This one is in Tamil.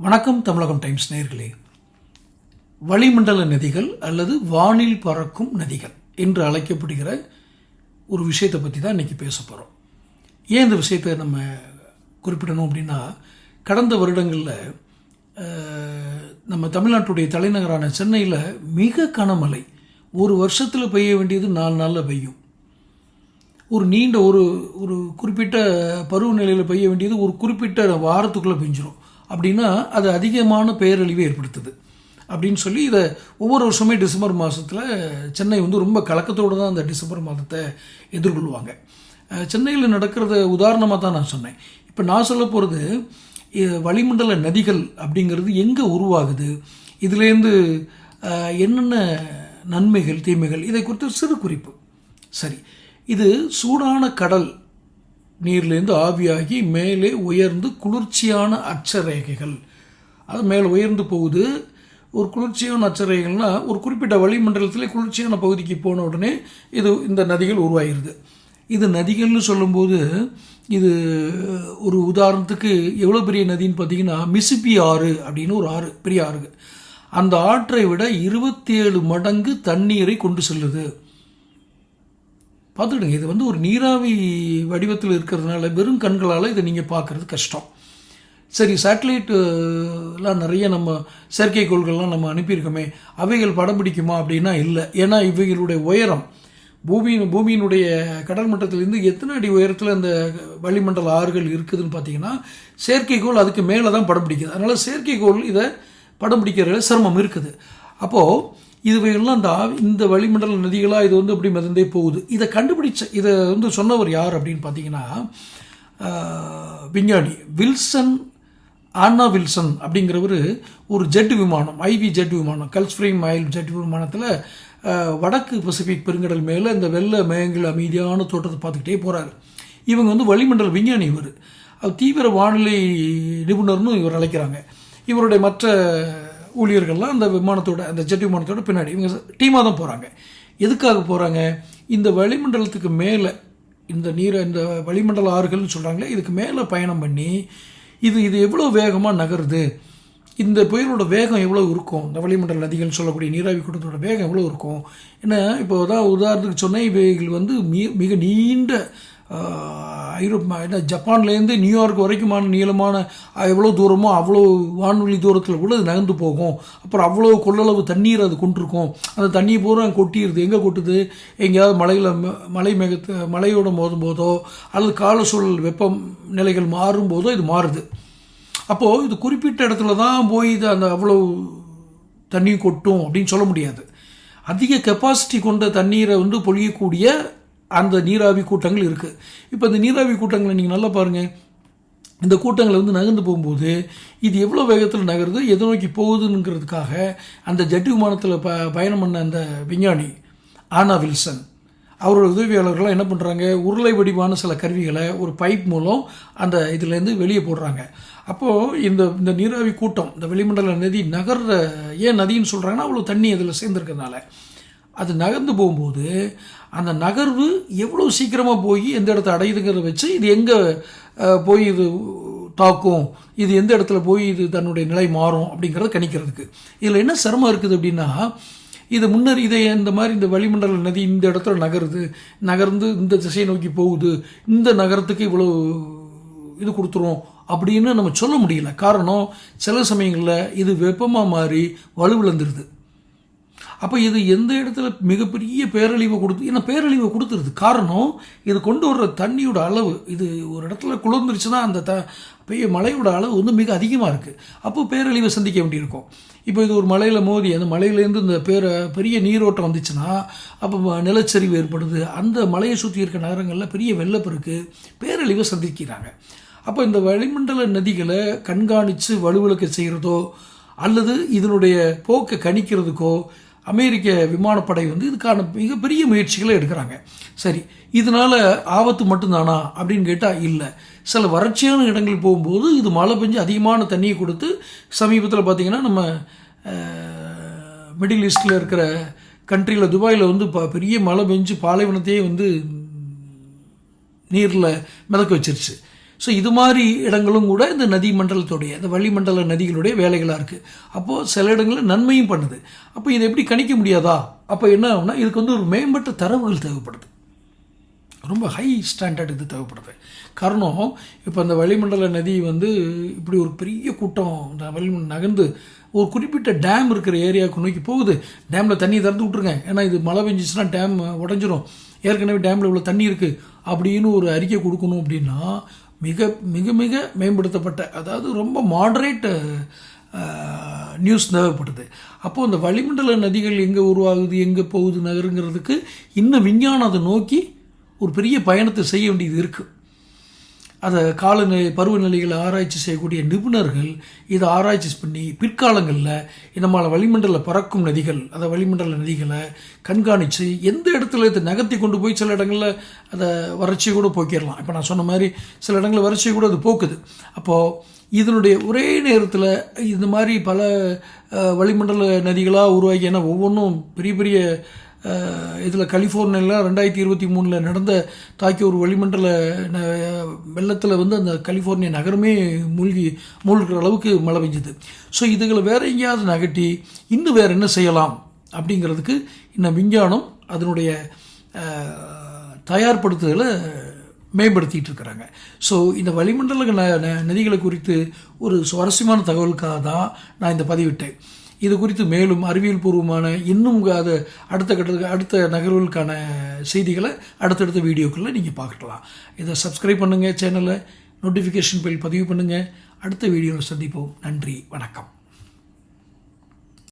வணக்கம் தமிழகம் டைம்ஸ் நேர்களே. வளிமண்டல நதிகள் அல்லது வானில் பறக்கும் நதிகள் என்று அழைக்கப்படுகிற ஒரு விஷயத்தை பற்றி தான் இன்றைக்கி பேச போகிறோம் ஏன் இந்த விஷயத்தை நம்ம குறிப்பிடணும் அப்படின்னா கடந்த வருடங்களில் நம்ம தமிழ்நாட்டுடைய தலைநகரான சென்னையில் மிக கனமழை. ஒரு வருஷத்தில் பெய்ய வேண்டியது நாலு நாளில் பெய்யும். ஒரு நீண்ட ஒரு ஒரு குறிப்பிட்ட பருவநிலையில் பெய்ய வேண்டியது ஒரு குறிப்பிட்ட வாரத்துக்குள்ளே பெஞ்சிரும். அப்படின்னா அது அதிகமான பேரழிவை ஏற்படுத்துது. அப்படின்னு சொல்லி இதை ஒவ்வொரு வருஷமே டிசம்பர் மாதத்தில் சென்னை வந்து ரொம்ப கலக்கத்தோடு தான் அந்த டிசம்பர் மாதத்தை எதிர்கொள்வாங்க. சென்னையில் நடக்கிறத உதாரணமாக தான் நான் சொன்னேன். இப்போ நான் சொல்ல போகிறது வளிமண்டல நதிகள் அப்படிங்கிறது எங்கே உருவாகுது? இதுலேருந்து என்னென்ன நன்மைகள் தீமைகள்? இதை குறித்து சிறு குறிப்பு. சரி. இது சூடான கடல் நீர்லேருந்து ஆவியாகி மேலே உயர்ந்து குளிர்ச்சியான அச்சரேகைகள் அது மேலே உயர்ந்து போகுது. ஒரு குளிர்ச்சியான அச்சரேகைகள்னால் ஒரு குறிப்பிட்ட வளிமண்டலத்தில் குளிர்ச்சியான பகுதிக்கு போன உடனே இது இந்த நதிகள் உருவாகிருது இது நதிகள்னு சொல்லும்போது இது ஒரு உதாரணத்துக்கு எவ்வளோ பெரிய நதின்னு பார்த்தீங்கன்னா மிசிபி ஆறு அப்படின்னு ஒரு ஆறு பெரிய ஆறு அந்த ஆற்றை விட இருபத்தி ஏழு மடங்கு தண்ணீரை கொண்டு செல்லுது. பார்த்துக்கிடுங்க. இது வந்து ஒரு நீராவி வடிவத்தில் இருக்கிறதுனால வெறும் கண்களால் இதை நீங்கள் பார்க்குறது கஷ்டம். சரி சேட்டலைட்டுலாம் நிறைய நம்ம செயற்கைக்கோள்கள்லாம் நம்ம அனுப்பியிருக்கோமே அவைகள் படம் பிடிக்குமா அப்படின்னா இல்லை. ஏன்னா இவைகளுடைய உயரம் பூமியின் பூமியினுடைய கடல் மட்டத்திலேருந்து எத்தனை அடி உயரத்தில் அந்த வளிமண்டல ஆறுகள் இருக்குதுன்னு பார்த்தீங்கன்னா செயற்கைக்கோள் அதுக்கு மேலே தான் படம் பிடிக்குது. அதனால் செயற்கைக்கோள் இதை படம் பிடிக்கிற சிரமம் இருக்குது. அப்போது இதுவையெல்லாம் இந்த இந்த வளிமண்டல நதிகளாக இது வந்து அப்படி மிதந்தே போகுது. இதை கண்டுபிடிச்ச இதை வந்து சொன்னவர் யார் அப்படின்னு பார்த்தீங்கன்னா விஞ்ஞானி வில்சன் ஆன்னா வில்சன் அப்படிங்கிறவர் ஒரு ஜெட் விமானம் ஐவி ஜெட் விமானம் கல்ஸ்ஃப்ரீம் மைல் ஜெட் விமானத்தில் வடக்கு பசிபிக் பெருங்கடல் மேலே இந்த வெள்ளை மேகங்கள் அமைதியான தோட்டத்தை பார்த்துக்கிட்டே போகிறாரு இவங்க வந்து வளிமண்டல விஞ்ஞானி இவர். அவர் தீவிர வானிலை நிபுணர்னு இவர் அழைக்கிறாங்க. இவருடைய மற்ற ஊழியர்கள்லாம் அந்த விமானத்தோட அந்த ஜெட் விமானத்தோட பின்னாடி இவங்க டீமாக தான் போகிறாங்க எதுக்காக போகிறாங்க இந்த வளிமண்டலத்துக்கு மேலே இந்த நீரை இந்த வளிமண்டல ஆறுகள்னு சொல்கிறாங்களே இதுக்கு மேலே பயணம் பண்ணி இது இது எவ்வளோ வேகமாக நகருது? இந்த புயலோட வேகம் எவ்வளோ இருக்கும்? இந்த வளிமண்டல நதிகள்னு சொல்லக்கூடிய நீராவி கூட்டத்தோட வேகம் எவ்வளோ இருக்கும்? ஏன்னா இப்போ தான் உதாரணத்துக்கு சொன்னேன் இவைகள் வந்து மிக மிக நீண்ட ஐரோப்பா என்ன ஜப்பான்லேருந்து நியூயார்க் வரைக்குமான நீளமான எவ்வளோ தூரமோ அவ்வளோ வானொலி தூரத்தில் கூட அது நகர்ந்து போகும். அப்புறம் அவ்வளோ கொள்ளளவு தண்ணீர் அது கொண்டிருக்கும். அந்த தண்ணி பூரா கொட்டிடுது. எங்கே கொட்டுது? எங்கேயாவது மலையில் மலை மேகத்து மலையோட மோதும் போதோ அல்லது கால சூழல் வெப்பம் நிலைகள் மாறும் போதோ இது மாறுது. அப்போது இது குறிப்பிட்ட இடத்துல தான் போய் இது அந்த அவ்வளோ தண்ணி கொட்டும் அப்படின்னு சொல்ல முடியாது. அதிக கெப்பாசிட்டி கொண்ட தண்ணீரை வந்து பொழியக்கூடிய அந்த நீராவி கூட்டங்கள் இருக்குது இப்போ இந்த நீராவி கூட்டங்களை நீங்கள் நல்லா பாருங்கள் இந்த கூட்டங்களை வந்து நகர்ந்து போகும்போது இது எவ்வளோ வேகத்தில் நகருது எதை நோக்கி போகுதுங்கிறதுக்காக அந்த ஜெட் விமானத்தில் ப பயணம் பண்ண அந்த விஞ்ஞானி ஆனா வில்சன் அவரோட உதவியாளர்கள்லாம் என்ன பண்ணுறாங்க உருளை வடிவான சில கருவிகளை ஒரு பைப் மூலம் அந்த இதுலேருந்து வெளியே போடுறாங்க. அப்போது இந்த இந்த நீராவி கூட்டம் இந்த வெளிமண்டல நதி நகர்ற ஏன் நதின்னு சொல்கிறாங்கன்னா அவ்வளோ தண்ணி அதில் சேர்ந்துருக்கிறதுனால. அது நகர்ந்து போகும்போது அந்த நகர்வு எவ்வளோ சீக்கிரமாக போய் எந்த இடத்த அடையுதுங்கிறத வச்சு இது எங்கே போய் இது தாக்கும் இது எந்த இடத்துல போய் இது தன்னுடைய நிலை மாறும் அப்படிங்கிறத கணிக்கிறதுக்கு. இதில் என்ன சிரமம் இருக்குது அப்படின்னா இது முன்னர் இதை இந்த மாதிரி இந்த வளிமண்டல நதி இந்த இடத்துல நகருது நகர்ந்து இந்த திசையை நோக்கி போகுது இந்த நகரத்துக்கு இவ்வளோ இது கொடுத்துரும் அப்படின்னு நம்ம சொல்ல முடியல. காரணம் சில சமயங்களில் இது வெப்பமாக மாறி வலுவிழந்துருது. அப்போ இது எந்த இடத்துல மிகப்பெரிய பேரழிவை கொடுத்து ஏன்னா பேரழிவை கொடுத்துருது? காரணம் இது கொண்டு வர்ற தண்ணியோட அளவு இது ஒரு இடத்துல குளிர்ந்துருச்சுன்னா அந்த த பெய்ய மழையோட அளவு வந்து மிக அதிகமாக இருக்குது அப்போ பேரழிவை சந்திக்க வேண்டியிருக்கும். இப்போ இது ஒரு மலையில் மோதி அந்த மலையிலேருந்து இந்த பேர பெரிய நீரோட்டம் வந்துச்சுன்னா அப்போ நிலச்சரிவு ஏற்படுது. அந்த மலையை சுற்றி இருக்க நகரங்களில் பெரிய வெள்ளப்பெருக்கு பேரழிவை சந்திக்கிறாங்க. அப்போ இந்த வளிமண்டல நதிகளை கண்காணித்து வலுவிளக்க செய்கிறதோ அல்லது இதனுடைய போக்கை கணிக்கிறதுக்கோ அமெரிக்க விமானப்படை வந்து இதுக்கான மிகப்பெரிய முயற்சிகளை எடுக்கிறாங்க. சரி இதனால ஆபத்து மட்டும்தானா அப்படின்னு கேட்டால் இல்லை. சில வறட்சியான இடங்களுக்கு போகும்போது இது மழை பெஞ்சு அதிகமான தண்ணியை கொடுத்து சமீபத்தில் பார்த்திங்கன்னா நம்ம மிடில் ஈஸ்டில் இருக்கிற கண்ட்ரியில் துபாயில் வந்து ப பெரிய மழை பெஞ்சு பாலைவனத்தையே வந்து நீரில் மிதக்க வச்சிருச்சு. ஸோ இது மாதிரி இடங்களும் கூட இந்த நதி மண்டலத்துடைய இந்த வளிமண்டல நதிகளுடைய வேலைகளாக இருக்குது அப்போது சில இடங்களில் நன்மையும் பண்ணுது. அப்போ இதை எப்படி கணிக்க முடியாதா? அப்போ என்ன ஆகும்னா இதுக்கு வந்து ஒரு மேம்பட்ட தரவுகள் தேவைப்படுது. ரொம்ப ஹை ஸ்டாண்டர்ட் இது தேவைப்படுது. காரணம் இப்போ அந்த வளிமண்டல நதி வந்து இப்படி ஒரு பெரிய கூட்டம் இந்த வளிமண்டலம் நகர்ந்து ஒரு குறிப்பிட்ட டேம் இருக்கிற ஏரியாவுக்கு நோக்கி போகுது. டேமில் தண்ணி திறந்து விட்ருங்க ஏன்னா இது மழை பெஞ்சிச்சுன்னா டேம் உடஞ்சிரும். ஏற்கனவே டேமில் இவ்வளோ தண்ணி இருக்குது அப்படின்னு ஒரு அறிக்கை கொடுக்கணும் அப்படின்னா மிக மிக மிக மேம்படுத்தப்பட்ட அதாவது ரொம்ப மாடரேட் நியூஸ் தேவைப்படுது. அப்போது அந்த வளிமண்டல நதிகள் எங்கே உருவாகுது எங்கே போகுது நகருங்கிறதுக்கு இன்னும் விஞ்ஞானம் அதை நோக்கி ஒரு பெரிய பயணத்தை செய்ய வேண்டியது இருக்குது அதை காலநிலை பருவநிலைகளை ஆராய்ச்சி செய்யக்கூடிய நிபுணர்கள் இதை ஆராய்ச்சி பண்ணி பிற்காலங்களில் இந்தமான வளிமண்டல பறக்கும் நதிகள் அதை வளிமண்டல நதிகளை கண்காணித்து எந்த இடத்துல இதை நகர்த்தி கொண்டு போய் சில இடங்களில் அதை வறட்சியை கூட போக்கிடலாம் இப்போ நான் சொன்ன மாதிரி சில இடங்களில் வறட்சியை கூட அது போக்குது. அப்போது இதனுடைய ஒரே நேரத்தில் இந்த மாதிரி பல வளிமண்டல நதிகளாக உருவாகி ஏன்னா ஒவ்வொன்றும் பெரிய பெரிய இதில் கலிஃபோர்னியாவில் ரெண்டாயிரத்தி இருபத்தி மூணில் நடந்த தாக்கி ஒரு வளிமண்டல வெள்ளத்தில் வந்து அந்த கலிஃபோர்னியா நகரமே மூழ்கி மூழ்கிற அளவுக்கு மழை பெஞ்சது. ஸோ இதுகளை வேற எங்கேயாவது நகட்டி இன்னும் வேறு என்ன செய்யலாம் அப்படிங்கிறதுக்கு இன்னும் விஞ்ஞானம் அதனுடைய தயார்படுத்துதலை மேம்படுத்திகிட்டு இருக்கிறாங்க. ஸோ இந்த வளிமண்டல ந- ந- நதிகளை குறித்து ஒரு சுவாரஸ்யமான தகவலுக்காக தான் நான் இந்த பதிவிட்டேன். இது குறித்து மேலும் அறிவியல் பூர்வமான இன்னும் அதை அடுத்த கட்டத்துக்கு அடுத்த நகர்வுகளுக்கான செய்திகளை அடுத்தடுத்த வீடியோக்களில் நீங்கள் பார்க்கலாம். இதை சப்ஸ்கிரைப் பண்ணுங்கள் சேனலை நோட்டிஃபிகேஷன் பில் பதிவு பண்ணுங்கள் அடுத்த வீடியோவில் சந்திப்போம். நன்றி வணக்கம்.